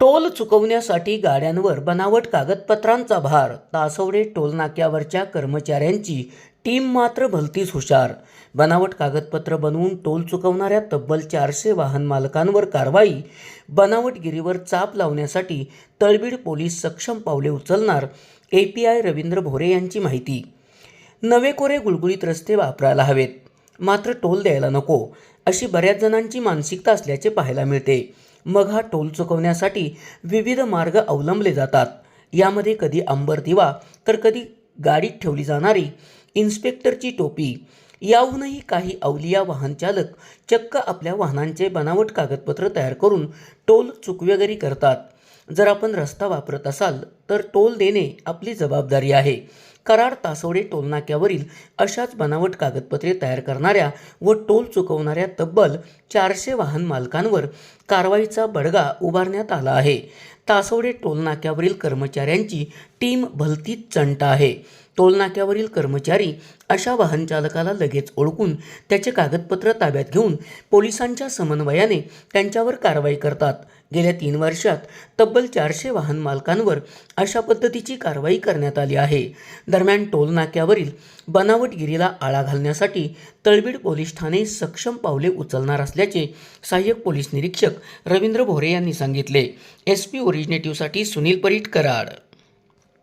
Toll चुकवण्यासाठी गाड्यांवर बनावट कागदपत्रांचा भार तासवडे टोलनाक्यावरच्या कर्मचाऱ्यांची टीम मात्र भलतीच हुशार. बनावट कागदपत्र बनवून टोल चुकवणाऱ्या तब्बल चारशे वाहन मालकांवर कारवाई बनावटगिरीवर चाप लावण्यासाठी तळबीड पोलीस सक्षम पावले उचलणार A P I Ravindra Bhore यांची माहिती. नवे कोरे गुळगुळीत रस्ते वापरायला हवेत. मात्र टोल द्यायला नको अशी बऱ्याच जणांची मानसिकता असल्याचे पाहायला मिळते. मग हा टोल चुकवण्यासाठी विविध मार्ग अवलंबले जातात. यामध्ये कधी अंबर दिवा तर कधी गाडीत ठेवली जाणारी इन्स्पेक्टरची टोपी. याहूनही काही अवलिया वाहन चालक चक्क आपल्या वाहनांचे बनावट कागदपत्र तयार करून टोल चुकवेगरी करतात. जर आपण रस्ता वापरत असाल तर टोल देणे आपली जबाबदारी आहे. कराड तासवडे टोलनाक्यावरील अशाच बनावट कागदपत्रे तयार करणाऱ्या व टोल चुकवणाऱ्या तब्बल चारशे वाहन मालकांवर कारवाईचा बडगा उभारण्यात आला आहे. तासवडे टोलनाक्यावरील कर्मचाऱ्यांची टीम भलतीच चंट आहे. टोलनाक्यावरील कर्मचारी अशा वाहनचालकाला लगेच ओळखून त्याचे कागदपत्र ताब्यात घेऊन पोलिसांच्या समन्वयाने त्यांच्यावर कारवाई करतात. गेल्या तीन वर्षात तब्बल चारशे वाहन मालकांवर अशा पद्धतीची कारवाई करण्यात आली आहे. दरम्यान टोल नाक्यावरील बनावटगिरीला आळा घालण्यासाठी तळबीड पोलीस ठाणे सक्षम पावले उचलणार असल्याचे सहाय्यक पोलीस निरीक्षक रवींद्र भोरे यांनी सांगितले. एस पी ओरिजिनेटिव्हसाठी सुनील परीट कराड.